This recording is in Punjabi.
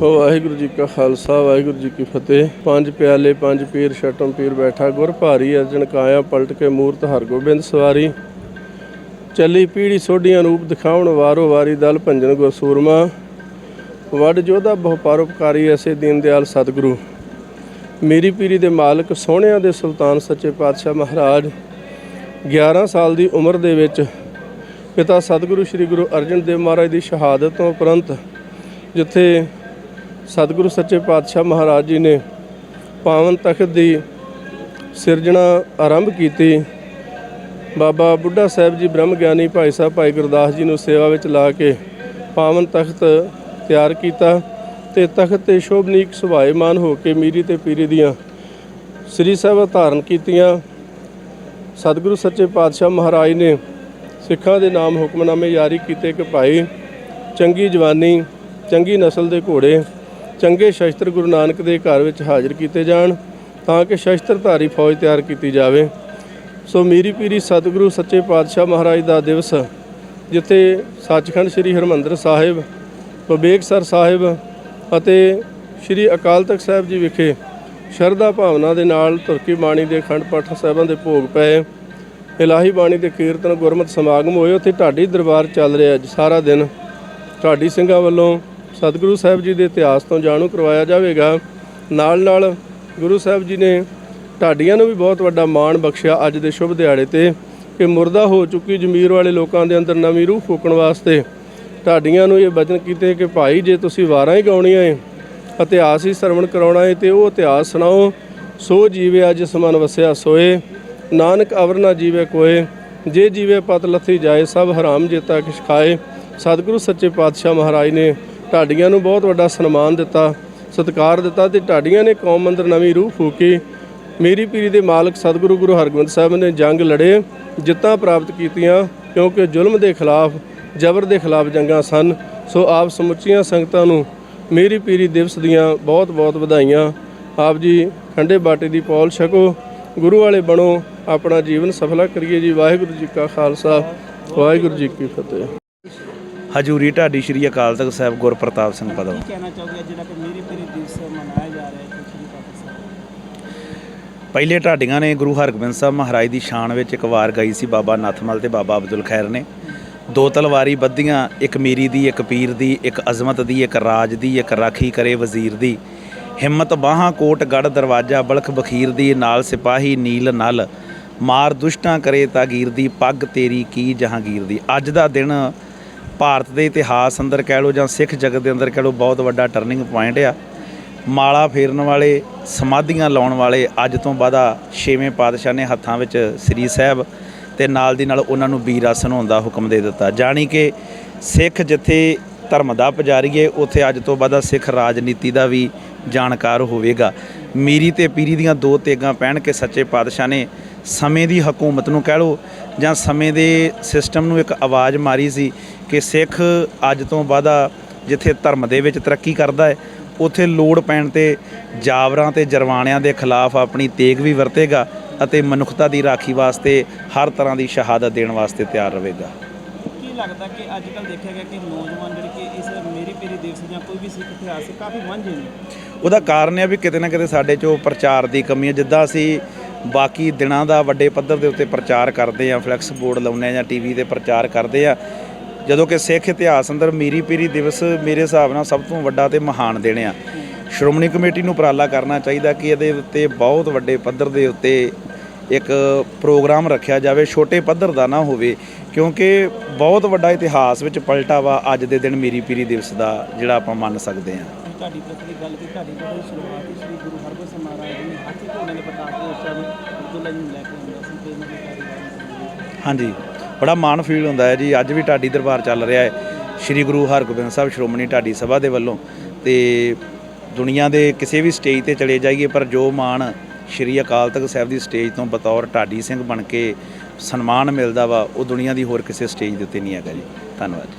ਵਾਹਿਗੁਰੂ ਜੀ ਕਾ ਖਾਲਸਾ, ਵਾਹਿਗੁਰੂ ਜੀ ਕੀ ਫਤਿਹ। ਪੰਜ ਪਿਆਲੇ, ਪੰਜ ਪੀਰ, ਛਟਮ ਪੀਰ ਬੈਠਾ, ਗੁਰ ਭਾਰੀ ਅਰਜਨ ਕਾਇਆ, ਪਲਟ ਕੇ ਮੂਰਤ ਹਰਗੋਬਿੰਦ ਸਵਾਰੀ। ਚੱਲੀ ਪੀੜੀ ਸੋਢੀਆਂ ਰੂਪ ਦਿਖਾਉਣ, ਵਾਰੋ ਵਾਰੀ ਦਲ ਭੰਜਨ ਗੁਰ ਸੂਰਮਾ। ਵੱਡ ਜੋਧਾ ਬਹੁ ਪਰਉਪਕਾਰੀ, ਐਸੇ ਦੀਨ ਦਿਆਲ ਸਤਿਗੁਰੂ। ਮੇਰੀ ਪੀਰੀ ਦੇ ਮਾਲਕ, ਸੋਹਣਿਆਂ ਦੇ ਸੁਲਤਾਨ ਸੱਚੇ ਪਾਤਸ਼ਾਹ ਮਹਾਰਾਜ। 11 ਸਾਲ ਦੀ ਉਮਰ ਦੇ ਵਿੱਚ ਪਿਤਾ ਸਤਿਗੁਰੂ ਸ੍ਰੀ ਗੁਰੂ ਅਰਜਨ ਦੇਵ ਮਹਾਰਾਜ ਦੀ ਸ਼ਹਾਦਤ ਤੋਂ ਉਪਰੰਤ ਜਿੱਥੇ ਸਤਿਗੁਰੂ ਸੱਚੇ ਪਾਤਸ਼ਾਹ ਮਹਾਰਾਜ ਜੀ ਨੇ ਪਾਵਨ ਤਖਤ ਦੀ ਸਿਰਜਣਾ ਆਰੰਭ ਕੀਤੀ। ਬਾਬਾ ਬੁੱਢਾ ਸਾਹਿਬ ਜੀ ਬ੍ਰਹਮ ਗਿਆਨੀ ਭਾਈ ਸਾਹਿਬ, ਭਾਈ ਗੁਰਦਾਸ ਜੀ ਨੂੰ ਸੇਵਾ ਵਿੱਚ ਲਾ ਕੇ ਪਾਵਨ ਤਖਤ ਤਿਆਰ ਕੀਤਾ ਤੇ ਤਖਤ ਤੇ ਸ਼ੋਭਨੀਕ ਸੁਭਾਏਮਾਨ ਹੋ ਕੇ ਮੀਰੀ ਤੇ ਪੀਰੀ ਦੀਆਂ ਸ੍ਰੀ ਸਾਹਿਬ ਧਾਰਨ ਕੀਤੀਆਂ। ਸਤਿਗੁਰੂ ਸੱਚੇ ਪਾਤਸ਼ਾਹ ਮਹਾਰਾਜ ਨੇ ਸਿੱਖਾਂ ਦੇ ਨਾਮ ਹੁਕਮਨਾਮੇ ਜਾਰੀ ਕੀਤੇ ਕਿ ਭਾਈ ਚੰਗੀ ਜਵਾਨੀ, ਚੰਗੀ ਨਸਲ ਦੇ ਘੋੜੇ ਚੰਗੇ ਸ਼ਸਤਰ ਗੁਰੂ ਨਾਨਕ ਦੇ ਘਰ ਵਿੱਚ ਹਾਜ਼ਰ ਕੀਤੇ ਜਾਣ, ਤਾਂ ਕਿ ਸ਼ਸਤਰਧਾਰੀ ਫੌਜ ਤਿਆਰ ਕੀਤੀ ਜਾਵੇ। ਸੋ ਮੀਰੀ ਪੀਰੀ ਸਤਿਗੁਰੂ ਸੱਚੇ ਪਾਤਸ਼ਾਹ ਮਹਾਰਾਜ ਦਾ ਦਿਵਸ, ਜਿੱਥੇ ਸੱਚਖੰਡ ਸ੍ਰੀ ਹਰਮੰਦਰ ਸਾਹਿਬ ਬਬੇਕਸਰ ਸਾਹਿਬ ਅਤੇ ਸ੍ਰੀ ਅਕਾਲ ਤਖਤ ਸਾਹਿਬ ਜੀ ਵਿਖੇ ਸ਼ਰਧਾ ਭਾਵਨਾ ਦੇ ਨਾਲ ਤੁਰਕੀ ਬਾਣੀ ਦੇ ਖੰਡ ਪਾਠ ਸਾਹਿਬਾਂ ਦੇ ਭੋਗ ਪਏ। ਇਲਾਹੀ ਬਾਣੀ ਦੇ ਕੀਰਤਨ ਗੁਰਮਤਿ ਸਮਾਗਮ ਹੋਏ, ਉੱਥੇ ਢਾਡੀ ਦਰਬਾਰ ਚੱਲ ਰਿਹਾ ਅੱਜ ਸਾਰਾ ਦਿਨ। ਢਾਡੀ ਸਿੰਘਾਂ ਵੱਲੋਂ ਸਤਿਗੁਰੂ ਸਾਹਿਬ ਜੀ ਦੇ ਇਤਿਹਾਸ ਤੋਂ ਜਾਣੂ ਕਰਵਾਇਆ ਜਾਵੇਗਾ। ਨਾਲ ਨਾਲ ਗੁਰੂ ਸਾਹਿਬ ਜੀ ਨੇ ਢਾਡੀਆਂ ਨੂੰ ਵੀ ਬਹੁਤ ਵੱਡਾ ਮਾਣ ਬਖਸ਼ਿਆ ਅੱਜ ਦੇ ਸ਼ੁਭ ਦਿਹਾੜੇ ਤੇ ਕਿ ਮੁਰਦਾ ਹੋ ਚੁੱਕੀ ਜ਼ਮੀਰ ਵਾਲੇ ਲੋਕਾਂ ਦੇ ਅੰਦਰ ਨਵੀਂ ਰੂਹ ਫੂਕਣ ਵਾਸਤੇ ਢਾਡੀਆਂ ਨੂੰ ਇਹ ਬਚਨ ਕੀਤੇ ਕਿ ਭਾਈ ਜੇ ਤੁਸੀਂ ਵਾਰਾਂ ਹੀ ਗਾਉਣੀਆਂ ਏ, ਇਤਿਹਾਸ ਹੀ ਸਰਵਣ ਕਰਾਉਣਾ ਏ ਤੇ ਉਹ ਇਤਿਹਾਸ ਸੁਣਾਓ। ਸੋ ਜੀਵੇ ਅੱਜ ਸਮਨ ਵਸਿਆ ਸੋਏ, ਨਾਨਕ ਅਵਰ ਨਾ ਜੀਵੇ ਕੋਏ, ਜੇ ਜੀਵੇ ਪਤ ਲੱਥੀ ਜਾਏ ਸਭ ਹਰਾਮ ਜੇਤਾ ਕਿਛ ਖਾਏ। ਸਤਿਗੁਰੂ ਸੱਚੇ ਪਾਤਸ਼ਾਹ ਮਹਾਰਾਜ ਨੇ ਢਾਡੀਆਂ ਨੂੰ ਬਹੁਤ ਵੱਡਾ ਸਨਮਾਨ ਦਿੱਤਾ, ਸਤਿਕਾਰ ਦਿੱਤਾ ਤੇ ਢਾਡੀਆਂ ਨੇ ਕੌਮ ਅੰਦਰ ਨਵੀਂ ਰੂਹ ਫੂਕੀ। ਮੇਰੀ ਪੀਰੀ ਦੇ ਮਾਲਕ ਸਤਿਗੁਰੂ ਗੁਰੂ ਹਰਗੋਬਿੰਦ ਸਾਹਿਬ ਨੇ ਜੰਗ ਲੜੇ, ਜਿੱਤਾਂ ਪ੍ਰਾਪਤ ਕੀਤੀਆਂ, ਕਿਉਂਕਿ ਜ਼ੁਲਮ ਦੇ ਖਿਲਾਫ, ਜ਼ਬਰ ਦੇ ਖਿਲਾਫ ਜੰਗਾਂ ਸਨ। ਸੋ ਆਪ ਸਮੁੱਚੀਆਂ ਸੰਗਤਾਂ ਨੂੰ ਮੇਰੀ ਪੀਰੀ ਦਿਵਸ ਦੀਆਂ ਬਹੁਤ ਬਹੁਤ ਵਧਾਈਆਂ। ਆਪ ਜੀ ਖੰਡੇ ਬਾਟੇ ਦੀ ਪੌਲ ਛਕੋ, ਗੁਰੂ ਵਾਲੇ ਬਣੋ, ਆਪਣਾ ਜੀਵਨ ਸਫਲਾ ਕਰੀਏ ਜੀ। ਵਾਹਿਗੁਰੂ ਜੀ ਕਾ ਖਾਲਸਾ, ਵਾਹਿਗੁਰੂ ਜੀ ਕੀ ਫਤਿਹ। ਹਜੂਰੀ ਢਾਡੀ ਸ਼੍ਰੀ ਅਕਾਲ ਤਖਤ ਸਾਹਿਬ ਗੁਰਪ੍ਰਤਾਪ ਸਿੰਘ ਪਦਮ। ਕੀ ਕਹਿਣਾ ਚਾਹੋਗੇ ਜਿਹੜਾ ਕਿ ਮੇਰੀ ਪੀਰੀ ਦਿਵਸ ਮਨਾਇਆ ਜਾ ਰਿਹਾ ਹੈ ਸ਼੍ਰੀ ਪਹਿਲੇ ਢਾਡੀਆਂ ਨੇ ਗੁਰੂ ਹਰਗੋਬਿੰਦ ਸਾਹਿਬ ਮਹਾਰਾਜ ਦੀ ਸ਼ਾਨ ਵਿੱਚ ਇੱਕ ਵਾਰ ਗਾਈ ਸੀ ਬਾਬਾ ਨਥਮਲ ਤੇ ਬਾਬਾ ਅਬਦੁਲ ਖੈਰ ਨੇ। ਦੋ ਤਲਵਾਰੀ ਬੱਧੀਆਂ ਇੱਕ ਮੀਰੀ ਦੀ ਇੱਕ ਪੀਰ ਦੀ ਇੱਕ ਅਜ਼ਮਤ ਦੀ ਇੱਕ ਰਾਜ ਦੀ ਇੱਕ ਰਾਖੀ ਕਰੇ ਵਜ਼ੀਰ ਦੀ। ਹਿੰਮਤ ਬਾਹਾਂ ਕੋਟ ਗੜ ਦਰਵਾਜ਼ਾ ਬਲਖ ਬਖੀਰ ਦੀ ਨਾਲ ਸਿਪਾਹੀ ਨੀਲ ਨਲ। ਮਾਰ ਦੁਸ਼ਟਾਂ ਕਰੇ ਤਾਗੀਰ ਦੀ ਪੱਗ ਤੇਰੀ ਕੀ ਜਹਾਂਗੀਰ ਦੀ। ਅੱਜ ਦਾ ਦਿਨ ਭਾਰਤ ਦੇ ਇਤਿਹਾਸ ਅੰਦਰ ਕਹਿ ਲਓ ਜਾਂ ਸਿੱਖ ਜਗਤ ਦੇ ਅੰਦਰ ਕਹਿ ਲਓ ਬਹੁਤ ਵੱਡਾ ਟਰਨਿੰਗ ਪੁਆਇੰਟ ਆ। ਮਾਲਾ ਫੇਰਨ ਵਾਲੇ, ਸਮਾਧੀਆਂ ਲਾਉਣ ਵਾਲੇ ਅੱਜ ਤੋਂ ਬਾਅਦਾ ਛੇਵੇਂ ਪਾਤਸ਼ਾਹ ਨੇ ਹੱਥਾਂ ਵਿੱਚ ਸ੍ਰੀ ਸਾਹਿਬ ਤੇ ਨਾਲ ਦੀ ਨਾਲ ਉਹਨਾਂ ਨੂੰ ਵੀਰ ਆਸਣ ਹੋਣ ਦਾ ਹੁਕਮ ਦੇ ਦਿੱਤਾ। ਜਾਣੀ ਕਿ ਸਿੱਖ ਜਿੱਥੇ ਧਰਮ ਦਾ ਪੁਜਾਰੀਏ ਉੱਥੇ ਅੱਜ ਤੋਂ ਬਾਅਦਾ ਸਿੱਖ ਰਾਜਨੀਤੀ ਦਾ ਵੀ ਜਾਣਕਾਰ ਹੋਵੇਗਾ। ਮੀਰੀ ਤੇ ਪੀਰੀ ਦੀਆਂ ਦੋ ਤੇਗਾਂ ਪਹਿਨ ਕੇ ਸੱਚੇ ਪਾਤਸ਼ਾਹ ਨੇ ਸਮੇਂ ਦੀ ਹਕੂਮਤ ਨੂੰ ਕਹਿ ਲਓ ਜਾਂ ਸਮੇਂ ਦੇ ਸਿਸਟਮ ਨੂੰ ਇੱਕ ਆਵਾਜ਼ ਮਾਰੀ ਸੀ ਕਿ ਸਿੱਖ ਅੱਜ ਤੋਂ ਬਾਅਦਾ ਜਿੱਥੇ ਧਰਮ ਦੇ ਵਿੱਚ ਤਰੱਕੀ ਕਰਦਾ ਹੈ ਉਥੇ ਲੋੜ ਪੈਣ ਤੇ ਜਾਵਰਾਂ ਤੇ ਜਰਵਾਣਿਆਂ ਦੇ ਖਿਲਾਫ ਆਪਣੀ ਤੇਗ ਵੀ ਵਰਤੇਗਾ ਅਤੇ ਮਨੁੱਖਤਾ ਦੀ ਰਾਖੀ ਵਾਸਤੇ ਹਰ ਤਰ੍ਹਾਂ ਦੀ ਸ਼ਹਾਦਤ ਦੇਣ ਵਾਸਤੇ ਤਿਆਰ ਰਹੇਗਾ। ਕੀ ਲੱਗਦਾ ਕਿ ਅੱਜ ਕੱਲ ਦੇਖਿਆ ਗਿਆ ਕਿ ਨੌਜਵਾਨ ਜਿਹੜੇ ਕਿ ਇਸ ਮੇਰੀ ਪੀਰੀ ਦਿਵਸ ਜਾਂ ਕੋਈ ਵੀ ਸਿੱਖ ਇਤਿਹਾਸ ਕਾਫੀ ਵਾਂਝੇ ਨੇ? ਉਹਦਾ ਕਾਰਨ ਇਹ ਵੀ ਕਿਤੇ ਨਾ ਕਿਤੇ ਸਾਡੇ 'ਚੋਂ ਪ੍ਰਚਾਰ ਦੀ ਕਮੀ ਹੈ। ਜਿੱਦਾਂ ਅਸੀਂ ਬਾਕੀ ਦਿਨਾਂ ਦਾ ਵੱਡੇ ਪੱਧਰ ਦੇ ਉੱਤੇ ਪ੍ਰਚਾਰ ਕਰਦੇ ਆ, ਫਲੈਕਸ ਬੋਰਡ ਲਾਉਂਦੇ ਆ ਜਾਂ ਟੀਵੀ ਤੇ ਪ੍ਰਚਾਰ ਕਰਦੇ ਆ। ਜਦੋਂ ਕਿ ਸਿੱਖ ਇਤਿਹਾਸ ਅੰਦਰ ਮੀਰੀ ਪੀਰੀ ਦਿਵਸ ਮੇਰੇ ਹਿਸਾਬ ਨਾਲ ਸਭ ਤੋਂ ਵੱਡਾ ਤੇ ਮਹਾਨ ਦਿਨ ਆ। ਸ਼੍ਰੋਮਣੀ ਕਮੇਟੀ ਨੂੰ ਉਪਰਾਲਾ ਕਰਨਾ ਚਾਹੀਦਾ ਕਿ ਇਹਦੇ ਉੱਤੇ ਬਹੁਤ ਵੱਡੇ ਪੱਧਰ ਦੇ ਉੱਤੇ ਇੱਕ ਪ੍ਰੋਗਰਾਮ ਰੱਖਿਆ ਜਾਵੇ, ਛੋਟੇ ਪੱਧਰ ਦਾ ਨਾ ਹੋਵੇ, ਕਿਉਂਕਿ ਬਹੁਤ ਵੱਡਾ ਇਤਿਹਾਸ ਵਿੱਚ ਪਲਟਾ ਵਾ ਅੱਜ ਦੇ ਦਿਨ ਮੀਰੀ ਪੀਰੀ ਦਿਵਸ ਦਾ, ਜਿਹੜਾ ਆਪਾਂ ਮੰਨ ਸਕਦੇ ਹਾਂ ਤੁਹਾਡੀ ਪ੍ਰਤੀ ਗੱਲ ਕੀ ਤੁਹਾਡੀ ਬੜੀ ਸ਼ੁਰੂਆਤ ਸ੍ਰੀ ਗੁਰੂ ਹਰਗੋਬਿੰਦ ਸਾਹਿਬ ਮਹਾਰਾਜ ਜੀ ਹਾਥੀ ਘੋੜੇ ਦੇ ਪ੍ਰਤਾਪ ਦੇ ਉਸ ਟਾਈਮ ਅਬਦੁੱਲਾ ਜੀ ਨੂੰ ਲੈ ਕੇ ਆਉਂਦਾ ਸੀ ਤੇ ਇਹਨਾਂ ਦੀ ਕਾਰਵਾਈ ਹਾਂਜੀ, ਬੜਾ ਮਾਣ ਫੀਲ ਹੁੰਦਾ ਹੈ ਜੀ, ਅੱਜ ਵੀ ਢਾਡੀ ਦਰਬਾਰ ਚੱਲ ਰਿਹਾ ਹੈ। ਸ੍ਰੀ ਗੁਰੂ ਹਰਗੋਬਿੰਦ ਸਾਹਿਬ, ਸ਼੍ਰੋਮਣੀ ਢਾਡੀ ਸਭਾ ਦੇ ਵੱਲੋਂ ਤੇ ਦੁਨੀਆ ਦੇ ਕਿਸੇ ਵੀ ਸਟੇਜ ਤੇ ਚਲੇ ਜਾਈਏ, ਪਰ ਜੋ ਮਾਣ ਸ੍ਰੀ ਅਕਾਲ ਤਖਤ ਸਾਹਿਬ ਦੀ ਸਟੇਜ ਤੋਂ ਬਤੌਰ ਢਾਡੀ ਸਿੰਘ ਬਣ ਕੇ ਸਨਮਾਨ ਮਿਲਦਾ ਵਾ, ਉਹ ਦੁਨੀਆ ਦੀ ਹੋਰ ਕਿਸੇ ਸਟੇਜ ਦੇ ਉੱਤੇ ਨਹੀਂ ਹੈਗਾ ਜੀ। ਧੰਨਵਾਦ ਜੀ।